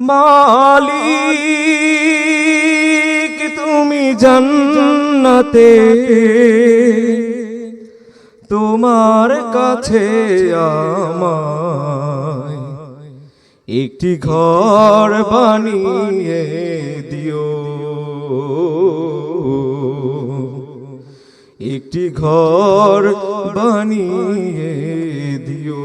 মালিক তুমি জান্নাতে। তোমার কাছে আমায় একটি ঘর বানিয়ে দিও। একটি ঘর বানিয়ে দিও।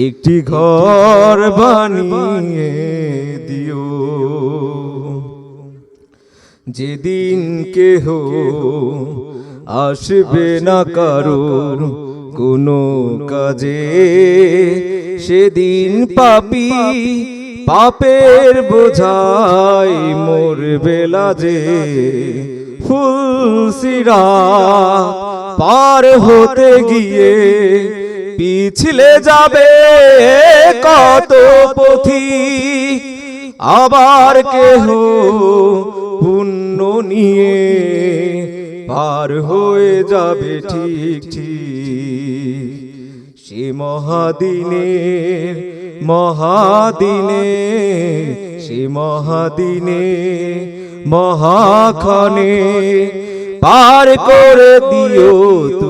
একটি ঘর বানিয়ে দিও। যেদিন কেহ আসবে না কারোর কোনো কাজে সেদিন পাপি পাপের বোঝাই মোর বেলা যে ফুলসিরা পার হতে গিয়ে পিছলে যাবে কত পথি? আবার কেহ পুণ্য নিয়ে পার হয়ে যাবে ঠিক ঠিক। সে মহাদিনে মহাদিনে, সে মহাদিনে মহাক্ষণে পার করে দিও তুমি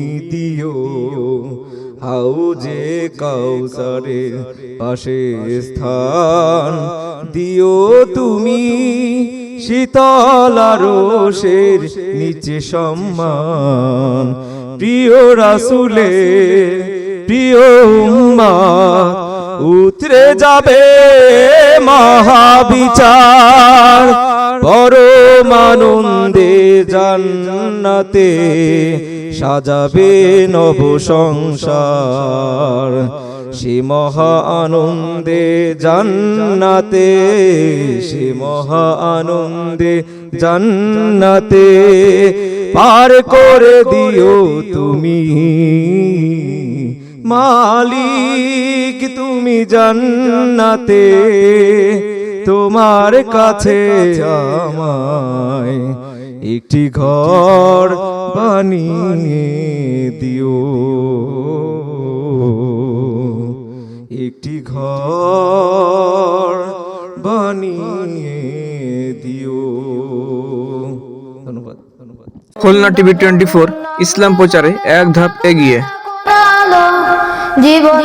হাউজে কাউসারের পাশে স্থান। দিও তুমি শীতল রোষের নিচে সম্মান। প্রিয় রাসুলে, প্রিয় উম্মা, উতরে যাবে মহাবিচার। পরম আনন্দে জান্নাতে সাজাবে নব সংসার সে মহা আনন্দে জান্নাতে, সে মহা আনন্দে জান্নাতে পার করে দিও তুমি। মালিক, তুমি জান্নাতে, তোমার কাছে আমায় একটি ঘর বানিয়ে দিও। একটি ঘর বানিয়ে দিও। ধন্যবাদ ধন্যবাদ। খুলনা টিভি টোয়েন্টি ফোর ইসলাম প্রচারে এক ধাপ এগিয়ে। জীবন